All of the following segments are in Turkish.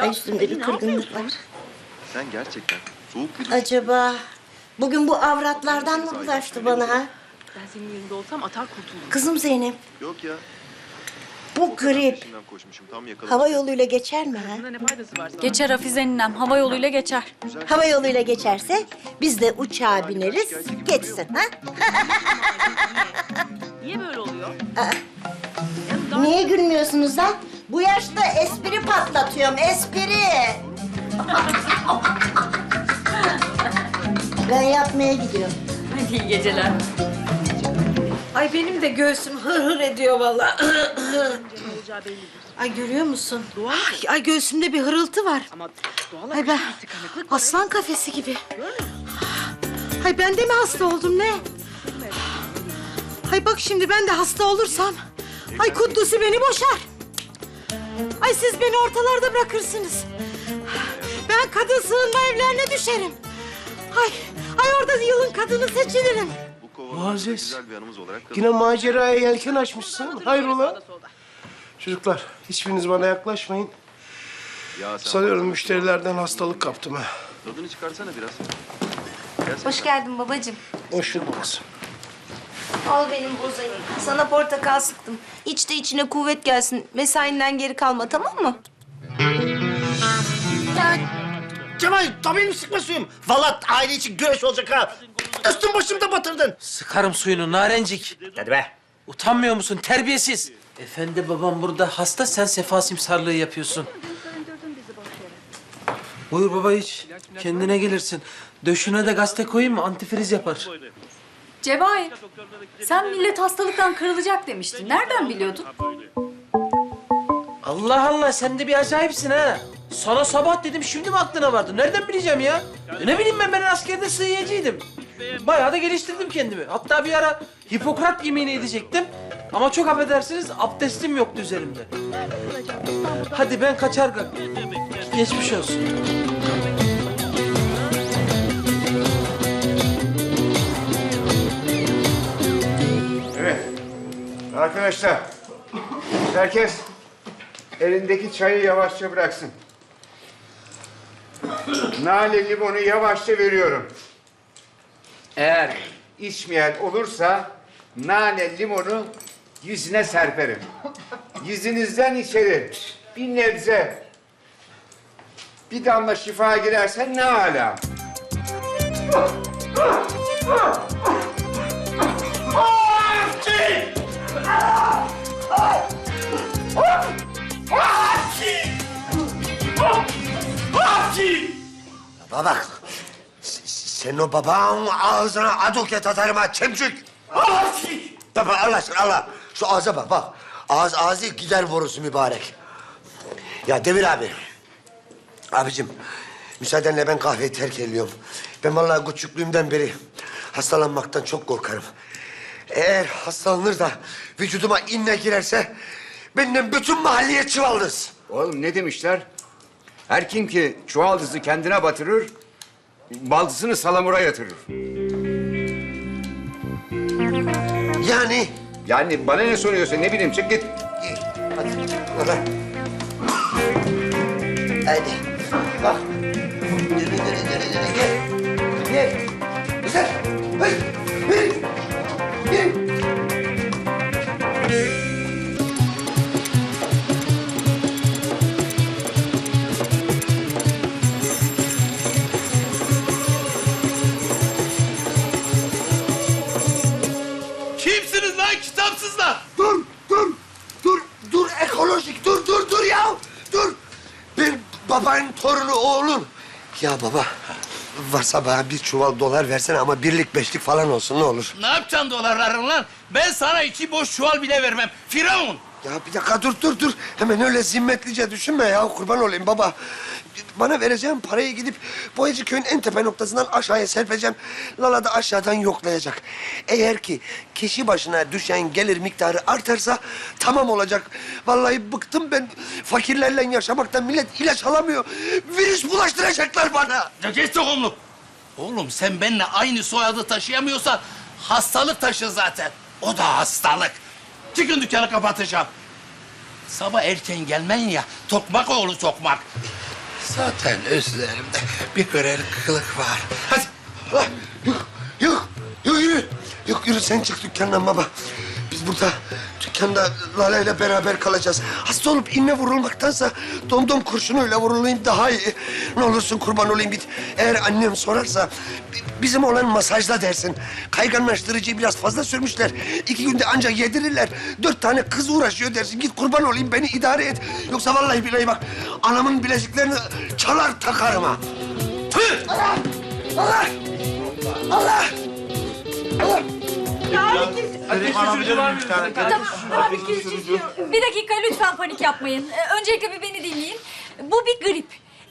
Ay üstümde bir kırgınlık var. Sen gerçekten soğuk bir Acaba bugün bu avratlardan mı bulaştı bana ha? Ben senin yerinde olsam atar kurtulurum. Kızım Zeynep, Yok ya. bu grip Peşinden koşmuşum tam yakaladım. hava yoluyla geçer mi ha? Buna ne faydası var sana? Geçer Hafize ninem. Hava yoluyla geçer. Hava yoluyla geçerse biz de uçağa bineriz, geçsin ha? Niye böyle oluyor? Yani daha Niye gülmüyorsunuz lan? Bu yaşta espri patlatıyorum, espri. ben yapmaya gidiyorum. Hadi iyi geceler. Ay benim de göğsüm hır hır ediyor vallahi. Ay görüyor musun? Ay, ay göğsümde bir hırıltı var. Ama doğal Ay ben var. aslan kafesi gibi. Ay ben de mi hasta oldum ne? Ay bak şimdi ben de hasta olursam. Ay Kuddusi beni boşar. Ay siz beni ortalarda bırakırsınız. Ben kadın sığınma evlerine düşerim. Ay, ay orada yılın kadını seçilirim. Bu kova Muazzez. güzel bir anımız olarak kalır. Yine maceraya yelken açmışsın. Hayrola? Çocuklar hiçbiriniz bana yaklaşmayın. Ya Sanıyorum müşterilerden hastalık kaptım ha. tadını çıkarsana biraz. Hoş geldin babacığım. Hoş bulduk kızım. Al benim bozayı. Sana portakal sıktım. İç de içine kuvvet gelsin. Mesainden geri kalma tamam mı? Cemal tabii mi sıkma suyum? Vallahi aile için güreş olacak ha. Üstüm başımda batırdın. Sıkarım suyunu narencik. Hadi be. Utanmıyor musun terbiyesiz? Efendi babam burada hasta sen sefa simsarlığı yapıyorsun. Buyur baba iç. Kendine gelirsin. Döşüne de gazete koyayım mı? Antifriz yapar. Cevahir, sen millet hastalıktan kırılacak demiştin. Nereden biliyordun? Allah Allah sen de bir acayipsin ha. Sana sabah dedim şimdi mi aklına vardı? Nereden bileceğim ya? E Ne bileyim ben ben askerde sığıyıcıydım. Bayağı da geliştirdim kendimi. Hatta bir ara Hipokrat yemini edecektim. Ama çok affedersiniz abdestim yoktu üzerimde. Hadi ben kaçar Geçmiş olsun. Arkadaşlar, herkes elindeki çayı yavaşça bıraksın. Nane limonu yavaşça veriyorum. Eğer içmeyen olursa nane limonu yüzüne serperim. Yüzünüzden içeri bir nebze bir damla şifa girerse ne ala. Baba s- sen o babanın ağzına aduket atarım ha çemçük. Baba Allah aşkına Allah. Şu ağza bak bak. Ağız ağzı gider borusu mübarek. Ya Demir abi. Abicim müsaadenle ben kahveyi terk ediyorum. Ben vallahi küçüklüğümden beri hastalanmaktan çok korkarım. Eğer hastalanır da vücuduma inme girerse benden bütün mahalleye çuvaldız. Oğlum ne demişler? Her kim ki çuvaldızı kendine batırır, baldızını salamura yatırır. Yani Yani bana ne soruyorsun ne bileyim çık git. Hadi. Hadi. Hadi. Bak. Yürü, yürü, yürü. Gel. Gel. Güzel. Kimsiniz lan kitapsızlar? Dur, dur, dur, dur ekolojik, dur, dur, dur ya, dur. Ben babanın torunu oğlun. Ya baba, varsa bana bir çuval dolar versene ama birlik beşlik falan olsun ne olur. Ne yapacaksın dolarların lan? Ben sana iki boş çuval bile vermem. Firavun. Ya bir dakika dur, dur, dur. Hemen öyle zimmetlice düşünme ya, kurban olayım baba. Bana vereceğim parayı gidip Boyacı köyün en tepe noktasından aşağıya serpeceğim. Lala da aşağıdan yoklayacak. Eğer ki kişi başına düşen gelir miktarı artarsa tamam olacak. Vallahi bıktım ben fakirlerle yaşamaktan. Millet ilaç alamıyor. Virüs bulaştıracaklar bana. Ya geç tohumlu. Oğlum sen benimle aynı soyadı taşıyamıyorsan hastalık taşı zaten. O da hastalık. Çıkın dükkanı kapatacağım. Sabah erken gelmen ya, tokmak oğlu tokmak. Zaten üstlerimde bir kırır kılık var. Hadi. Ah, Yok, yok, yok yürü. Yok yürü sen çık dükkandan baba. Burada dükkanda Lale ile beraber kalacağız. Hasta olup inme vurulmaktansa domdom kurşunuyla vurulayım daha iyi. Ne olursun kurban olayım git. Eğer annem sorarsa bi- bizim olan masajla dersin. Kayganlaştırıcıyı biraz fazla sürmüşler. İki günde ancak yedirirler. Dört tane kız uğraşıyor dersin. Git kurban olayım beni idare et. Yoksa vallahi billahi bak anamın bileziklerini çalar takarım ha. Tüh! Allah! Allah! Allah! Allah! Bir dakika lütfen panik yapmayın. Ee, Öncelikle bir beni dinleyin. Bu bir grip.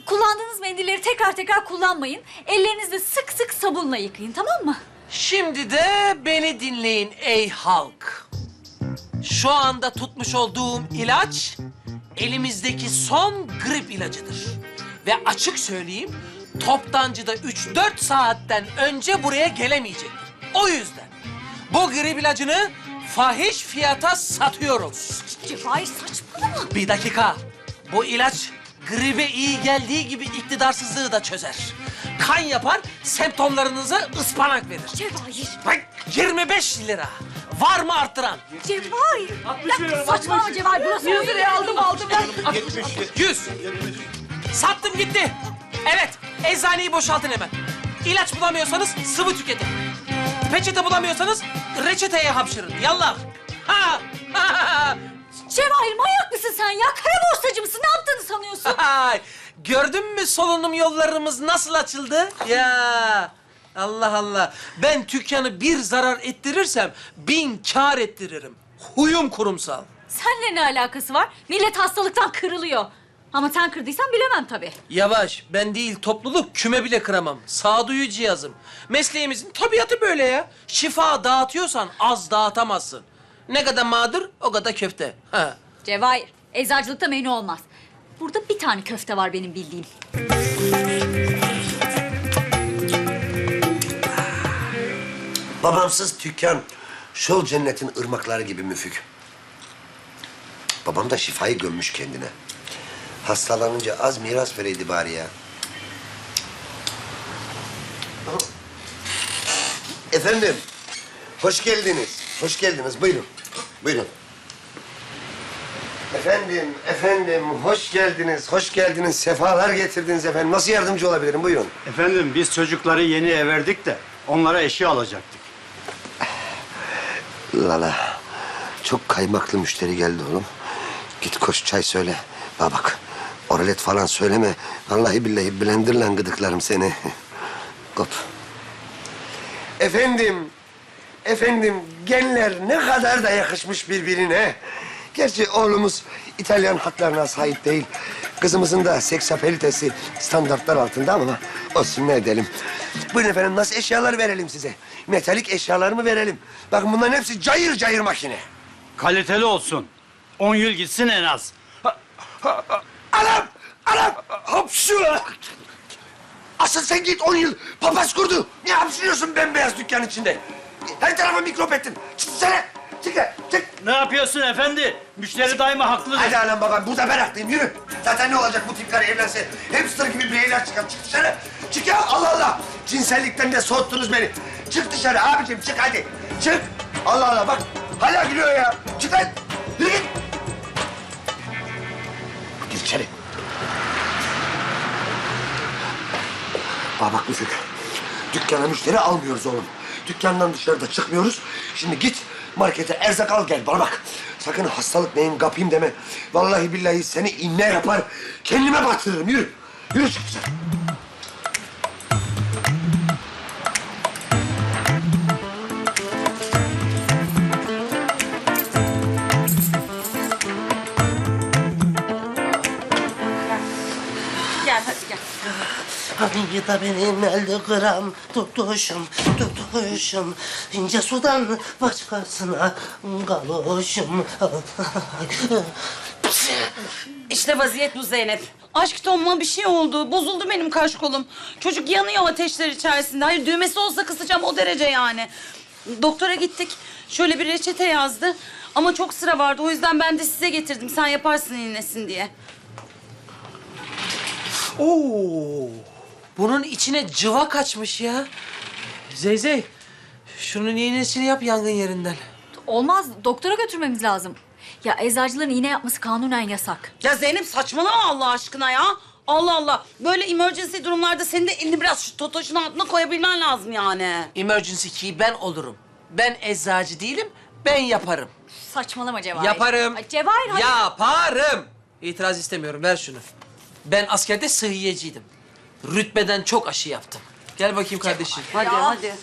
Kullandığınız mendilleri tekrar tekrar kullanmayın. Ellerinizle sık sık sabunla yıkayın tamam mı? Şimdi de beni dinleyin ey halk. Şu anda tutmuş olduğum ilaç elimizdeki son grip ilacıdır. Ve açık söyleyeyim toptancıda 3-4 saatten önce buraya gelemeyecektir. O yüzden bu grip ilacını fahiş fiyata satıyoruz. Cevahir saçmalama. Bir dakika. Bu ilaç gribe iyi geldiği gibi iktidarsızlığı da çözer. Kan yapar, semptomlarınıza ıspanak verir. Cevahir. Bak 25 lira. Var mı arttıran? Cevahir. Ya, saçmalama Cevahir. Burası 100 liraya aldım aldım ben. 100. Sattım gitti. Evet, eczaneyi boşaltın hemen. İlaç bulamıyorsanız sıvı tüketin. Peçete bulamıyorsanız reçeteye hapşırın. Yallah. Ha! ha! Cevahir manyak mısın sen ya? Kara borsacı mısın? Ne yaptığını sanıyorsun? Ay, gördün mü solunum yollarımız nasıl açıldı? Ya Allah Allah. Ben dükkanı bir zarar ettirirsem bin kar ettiririm. Huyum kurumsal. Seninle ne alakası var? Millet hastalıktan kırılıyor. Ama sen kırdıysan bilemem tabii. Yavaş, ben değil topluluk küme bile kıramam. Sağduyu cihazım. Mesleğimizin tabiatı böyle ya. Şifa dağıtıyorsan az dağıtamazsın. Ne kadar mağdur, o kadar köfte. Ha. Cevahir, eczacılıkta menü olmaz. Burada bir tane köfte var benim bildiğim. Babamsız dükkan, şol cennetin ırmakları gibi müfük. Babam da şifayı gömmüş kendine. Hastalanınca az miras vereydi bari ya. Efendim, hoş geldiniz. Hoş geldiniz, buyurun. Buyurun. Efendim, efendim, hoş geldiniz, hoş geldiniz. Sefalar getirdiniz efendim. Nasıl yardımcı olabilirim? Buyurun. Efendim biz çocukları yeni ev verdik de onlara eşya alacaktık. Lala, çok kaymaklı müşteri geldi oğlum. Git koş çay söyle. Bana bak, oralet falan söyleme. Vallahi billahi blenderla gıdıklarım seni. Kop. Efendim, efendim genler ne kadar da yakışmış birbirine. Gerçi oğlumuz İtalyan hatlarına sahip değil. Kızımızın da seksapelitesi standartlar altında ama olsun ne edelim. Buyurun efendim nasıl eşyalar verelim size? Metalik eşyalar mı verelim? Bakın bunların hepsi cayır cayır makine. Kaliteli olsun. 10 yıl gitsin en az. Anam! Anam! Hapşu! Asıl sen git on yıl papaz kurdu. Ne hapşırıyorsun bembeyaz dükkan içinde? Her tarafa mikrop ettin. Çık dışarı! Çık lan, çık! Ne yapıyorsun efendi? Müşteri daima haklıdır. Hadi anam babam, burada ben haklıyım. Yürü. Zaten ne olacak bu tipler evlense? Hamster gibi bireyler çıkar. Çık dışarı. Çık ya, Allah Allah. Cinsellikten de soğuttunuz beni. Çık dışarı abicim, çık hadi. Çık. Allah Allah, bak. Hala gülüyor ya. Çık lan. Yürü git. Gir içeri. Bana bak Müfük. Dükkana müşteri almıyoruz oğlum. Dükkandan dışarıda çıkmıyoruz. Şimdi git markete erzak al gel. Bana bak. Sakın hastalık neyin kapayım deme. Vallahi billahi seni inne yapar. Kendime batırırım. Yürü. Yürü çık. Hani da benim elde gram tutuşum, tutuşum. ince sudan başkasına galuşum. İşte vaziyet bu Zeynep. Aşk Tom'uma bir şey oldu. Bozuldu benim kaş kolum. Çocuk yanıyor ateşler içerisinde. Hayır düğmesi olsa kısacağım o derece yani. Doktora gittik. Şöyle bir reçete yazdı. Ama çok sıra vardı. O yüzden ben de size getirdim. Sen yaparsın iğnesin diye. Oo, bunun içine cıva kaçmış ya. Zeyzey, şunun iğnesini yap yangın yerinden. Olmaz. Doktora götürmemiz lazım. Ya eczacıların iğne yapması kanunen yasak. Ya Zeynep saçmalama Allah aşkına ya. Allah Allah. Böyle emergency durumlarda senin de elini biraz şu totoşun altına koyabilmen lazım yani. Emergency key ben olurum. Ben eczacı değilim, ben yaparım. Saçmalama Cevahir. Yaparım. Ay, Cevahir hadi. Yaparım. İtiraz istemiyorum, ver şunu. Ben askerde sıhhiyeciydim. Rütbeden çok aşı yaptım. Gel bakayım kardeşim. Hadi hadi.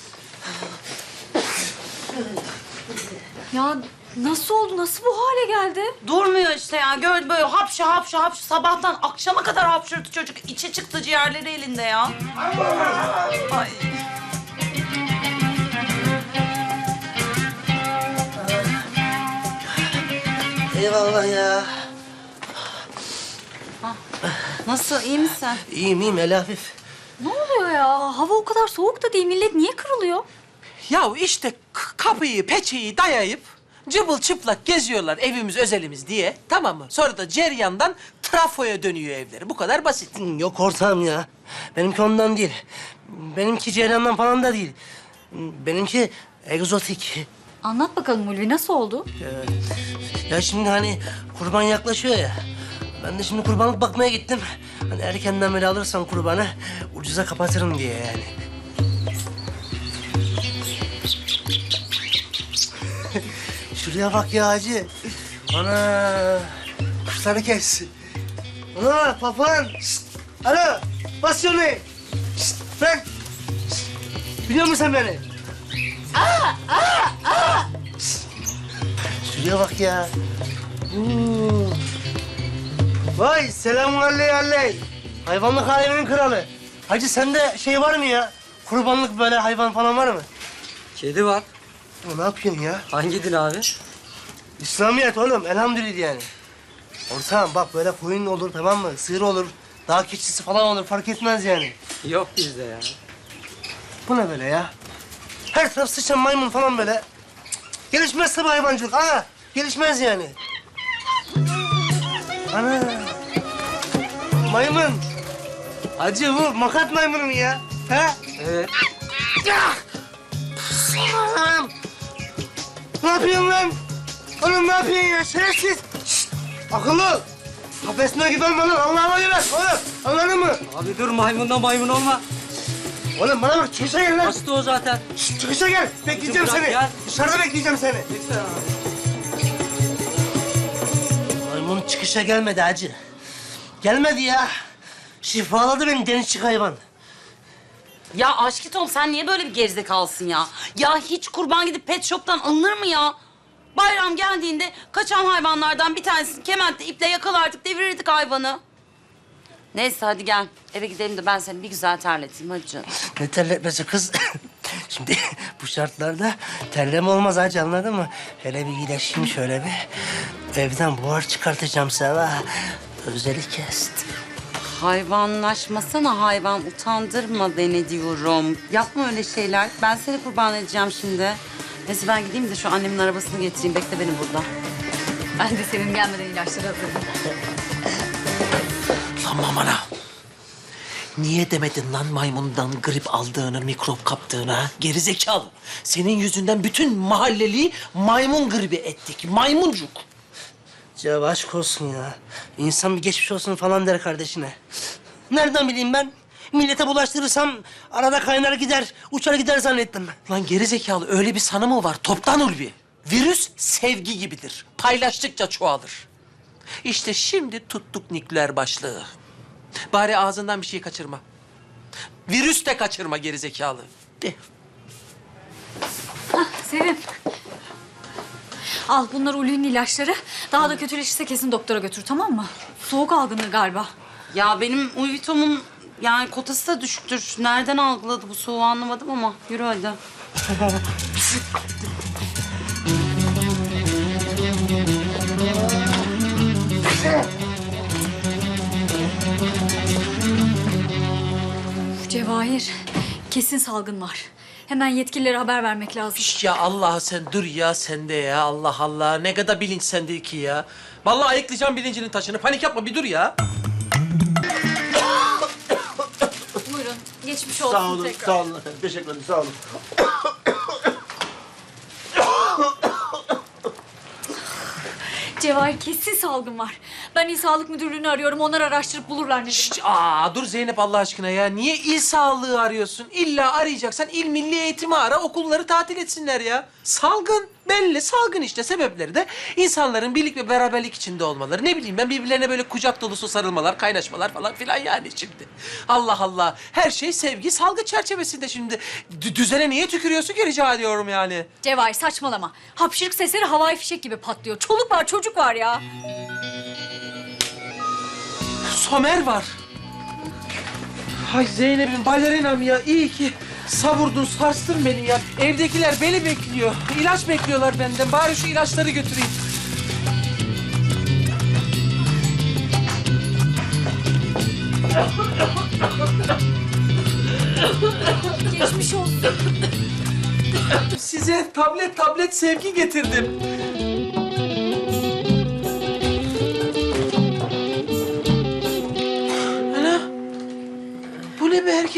Ya nasıl oldu? Nasıl bu hale geldi? Durmuyor işte ya. Gör böyle hapşı hapşı hapşı. Sabahtan akşama kadar hapşırdı çocuk. İçe çıktı ciğerleri elinde ya. Ay. Eyvallah ya. Nasıl iyi misin? İyiyim iyiyim el hafif. Ne oluyor ya? Hava o kadar soğuk da değil. Millet niye kırılıyor? Ya işte kapıyı, peçeyi dayayıp cıbıl çıplak geziyorlar evimiz özelimiz diye. Tamam mı? Sonra da ceryandan trafoya dönüyor evleri. Bu kadar basit. Yok ortağım ya. Benimki ondan değil. Benimki Ceylan'dan falan da değil. Benimki egzotik. Anlat bakalım Ulvi nasıl oldu? Ya şimdi hani kurban yaklaşıyor ya. Ben de şimdi kurbanlık bakmaya gittim. Hani erkenden böyle alırsam kurbanı ucuza kapatırım diye yani. Şuraya bak ya hacı. Ana kuşları kes. Ana papağan. Şşt, Alo bas şunu. Lan. Şşt, Biliyor musun sen beni? Şşt. Şuraya bak ya. Oo. Vay selamun aleyh aleyh. Hayvanlık aleminin kralı. Hacı sende şey var mı ya? Kurbanlık böyle hayvan falan var mı? Kedi var. Ya ne yapıyorsun ya? Hangi din abi? İslamiyet oğlum elhamdülillah yani. Ortağım bak böyle koyun olur tamam mı? Sığır olur. Dağ keçisi falan olur fark etmez yani. Yok bizde ya. Bu ne böyle ya? Her taraf sıçan maymun falan böyle. Cık, cık. Gelişmez tabii hayvancılık. Ana gelişmez yani. Ana. Maymun. Hacı bu makat maymunu mu ya? Ha? Evet. Ya! Anam! Ne yapıyorsun lan? Oğlum ne yapıyorsun ya? Şerefsiz! Akıllı ol! Kafesine olma lan. Allah'ıma güven. Oğlum anladın mı? Abi dur maymundan maymun olma. Oğlum bana bak çıkışa gel lan. Hasta o zaten. Şşt, çıkışa gel. Bekleyeceğim Bırak seni. ya. Dışarıda bekleyeceğim seni. Maymun çıkışa gelmedi hacı. Gelmedi ya. Şifaladı beni denizçi hayvan. Ya aşkı Tom sen niye böyle bir gerizekalısın ya? Ya hiç kurban gidip pet shop'tan alınır mı ya? Bayram geldiğinde kaçan hayvanlardan bir tanesini kementle iple yakalardık devirirdik hayvanı. Neyse hadi gel eve gidelim de ben seni bir güzel terleteyim hadi canım. Ne terletmesi kız? Şimdi bu şartlarda terleme olmaz hacı anladın mı? Hele bir iyileşeyim şöyle bir. Evden buhar çıkartacağım sana. Özeli kestim. Hayvanlaşmasana hayvan utandırma beni diyorum. Yapma öyle şeyler. Ben seni kurban edeceğim şimdi. Neyse ben gideyim de şu annemin arabasını getireyim. Bekle beni burada. Ben de senin gelmeden ilaçları hazırladım. Lan mamana. Niye demedin lan maymundan grip aldığını, mikrop kaptığını ha? Geri zekalı. Senin yüzünden bütün mahalleliği maymun gribi ettik. Maymuncuk. Ya aşk olsun ya. İnsan bir geçmiş olsun falan der kardeşine. Nereden bileyim ben? Millete bulaştırırsam arada kaynar gider, uçar gider zannettim. Lan geri zekalı öyle bir sanı mı var? Toptan ulvi. Virüs sevgi gibidir. Paylaştıkça çoğalır. İşte şimdi tuttuk nükleer başlığı. Bari ağzından bir şey kaçırma. Virüs de kaçırma geri zekalı. De. Sevim. Al bunlar Ulvi'nin ilaçları. Daha da kötüleşirse kesin doktora götür tamam mı? Soğuk algınlığı galiba. Ya benim Uyvitom'un yani kotası da düşüktür. Nereden algıladı bu soğuğu anlamadım ama yürü hadi. Cevahir kesin salgın var. Hemen yetkililere haber vermek lazım. Şş ya Allah sen dur ya sende ya Allah Allah. Ne kadar bilinç sende ki ya. Vallahi ayıklayacağım bilincinin taşını. Panik yapma bir dur ya. Geçmiş olsun Sağ olun, tekrar. sağ olun. Teşekkür ederim, sağ olun. Cevahir kesin salgın var. Ben İl Sağlık Müdürlüğü'nü arıyorum. Onlar araştırıp bulurlar ne Şşt, aa dur Zeynep Allah aşkına ya. Niye il sağlığı arıyorsun? İlla arayacaksan il milli eğitimi ara, okulları tatil etsinler ya. Salgın belli, salgın işte. Sebepleri de insanların birlik ve beraberlik içinde olmaları. Ne bileyim ben birbirlerine böyle kucak dolusu sarılmalar, kaynaşmalar falan filan yani şimdi. Allah Allah. Her şey sevgi, salgı çerçevesinde şimdi. D- düzene niye tükürüyorsun ki rica ediyorum yani. Cevahir saçmalama. Hapşırık sesleri havai fişek gibi patlıyor. Çoluk var çocuk var ya. Somer var. Hay Zeynep'im balerinam ya iyi ki savurdun sarstın beni ya. Evdekiler beni bekliyor. İlaç bekliyorlar benden. Bari şu ilaçları götüreyim. Geçmiş olsun. Size tablet tablet sevgi getirdim.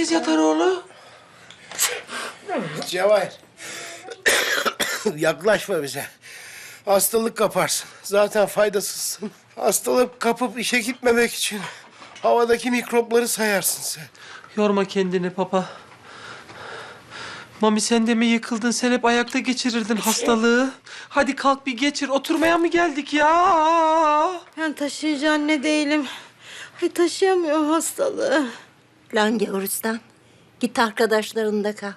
Herkes yatar oğlu? Cevahir. Yaklaşma bize. Hastalık kaparsın. Zaten faydasızsın. Hastalık kapıp işe gitmemek için havadaki mikropları sayarsın sen. Yorma kendini papa. Mami sen de mi yıkıldın? Sen hep ayakta geçirirdin hastalığı. Hadi kalk bir geçir. Oturmaya mı geldik ya? Ben taşıyıcı anne değilim. Ay taşıyamıyorum hastalığı. Lan Gavurustan, git arkadaşlarında kal.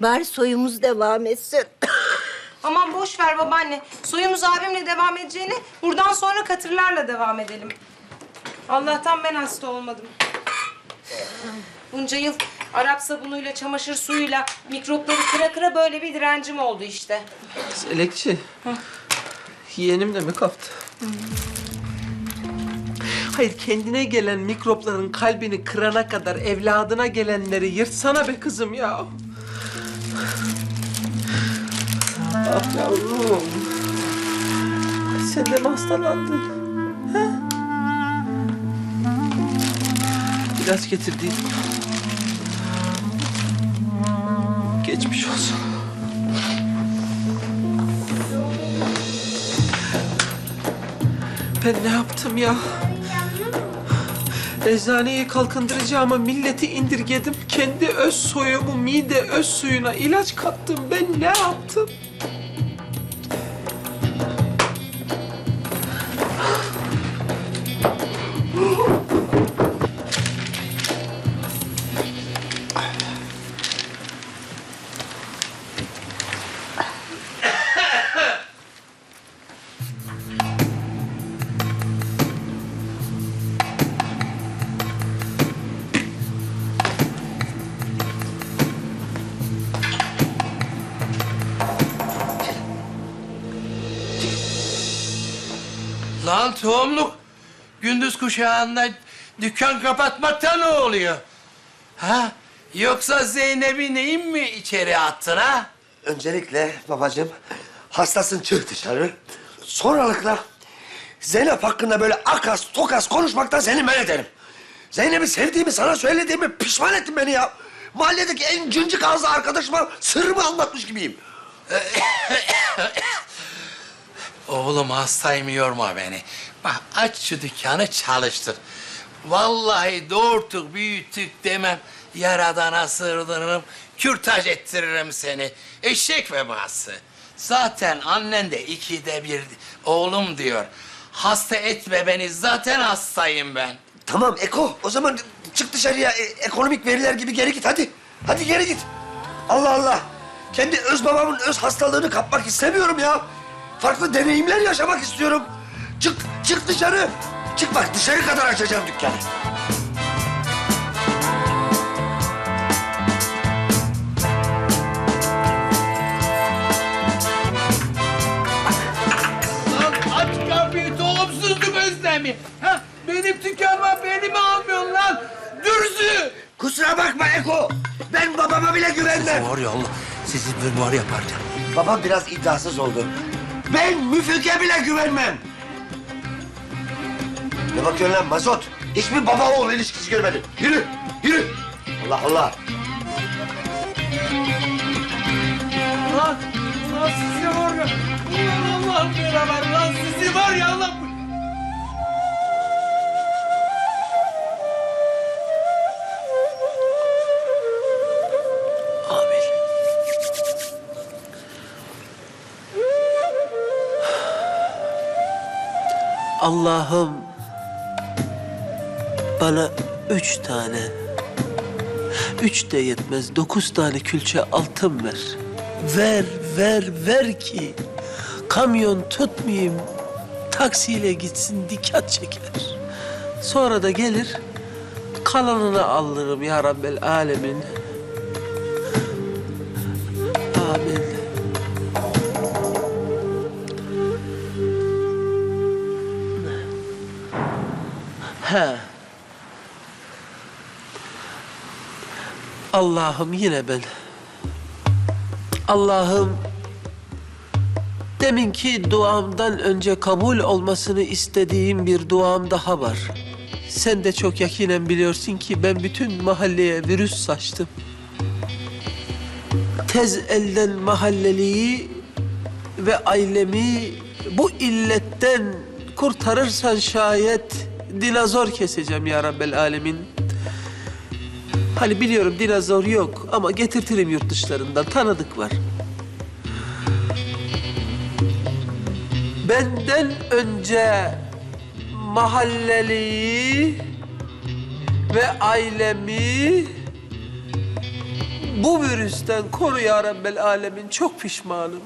Bari soyumuz devam etsin. Aman boş ver babaanne. Soyumuz abimle devam edeceğine buradan sonra katırlarla devam edelim. Allah'tan ben hasta olmadım. Bunca yıl Arap sabunuyla, çamaşır suyuyla mikropları kıra kıra böyle bir direncim oldu işte. Selekçi. Yeğenim de mi kaptı? Hayır kendine gelen mikropların kalbini kırana kadar evladına gelenleri yırtsana be kızım ya. Ah yavrum. Sen de mi hastalandın? Ha? İlaç getirdiydim. Geçmiş olsun. Ben ne yaptım ya? Eczaneyi kalkındıracağıma milleti indirgedim. Kendi öz soyumu mide öz suyuna ilaç kattım. Ben ne yaptım? Tohumluk. Gündüz kuşağında dükkan kapatmakta ne oluyor? Ha? Yoksa Zeynep'i neyin mi içeri attın ha? Öncelikle babacığım hastasın çık dışarı. Sonralıkla Zeynep hakkında böyle akas tokas konuşmaktan seni men ederim. Zeynep'i sevdiğimi sana söylediğimi pişman ettin beni ya. Mahalledeki en cıncık ağızlı arkadaşıma sırrımı anlatmış gibiyim. Oğlum hastayım yorma beni. Bak aç şu dükkanı çalıştır. Vallahi doğurtuk büyüttük demem. Yaradana sığınırım, kürtaj ettiririm seni. Eşek vebası. Zaten annen de ikide bir oğlum diyor. Hasta etme beni, zaten hastayım ben. Tamam Eko o zaman çık dışarıya e, ekonomik veriler gibi geri git hadi. Hadi geri git. Allah Allah. Kendi öz babamın öz hastalığını kapmak istemiyorum ya. Farklı deneyimler yaşamak istiyorum. Çık, çık dışarı. Çık bak dışarı kadar açacağım dükkanı. Lan aç kapıyı tohumsuzluk özlemi. Ha? Benim dükkanıma beni mi almıyorsun lan? Dürzü! Kusura bakma Eko. Ben babama bile güvenmem. Var ya Allah, sizi bir var yapardım. Babam biraz iddiasız oldu. Ben Müfik'e bile güvenmem. Ne bakıyorsun lan mazot? Hiçbir baba oğul ilişkisi görmedim. Yürü, yürü. Allah Allah. Lan, lan sizi var ya. Ulan Allah'ım beraber lan sizi var ya Allah. Allah'ım bana üç tane, üç de yetmez dokuz tane külçe altın ver. Ver, ver, ver ki kamyon tutmayayım, taksiyle gitsin dikkat çeker. Sonra da gelir kalanını alırım ya Rabbel Alemin. Allah'ım yine ben. Allah'ım deminki duamdan önce kabul olmasını istediğim bir duam daha var. Sen de çok yakinen biliyorsun ki ben bütün mahalleye virüs saçtım. Tez elden mahalleliyi ve ailemi bu illetten kurtarırsan şayet dinozor keseceğim ya Rabbel Alemin. Hani biliyorum dinozor yok ama getirtirim yurt dışlarından tanıdık var. Benden önce mahalleliyi ve ailemi bu virüsten koru ya Rabbel Alemin. Çok pişmanım.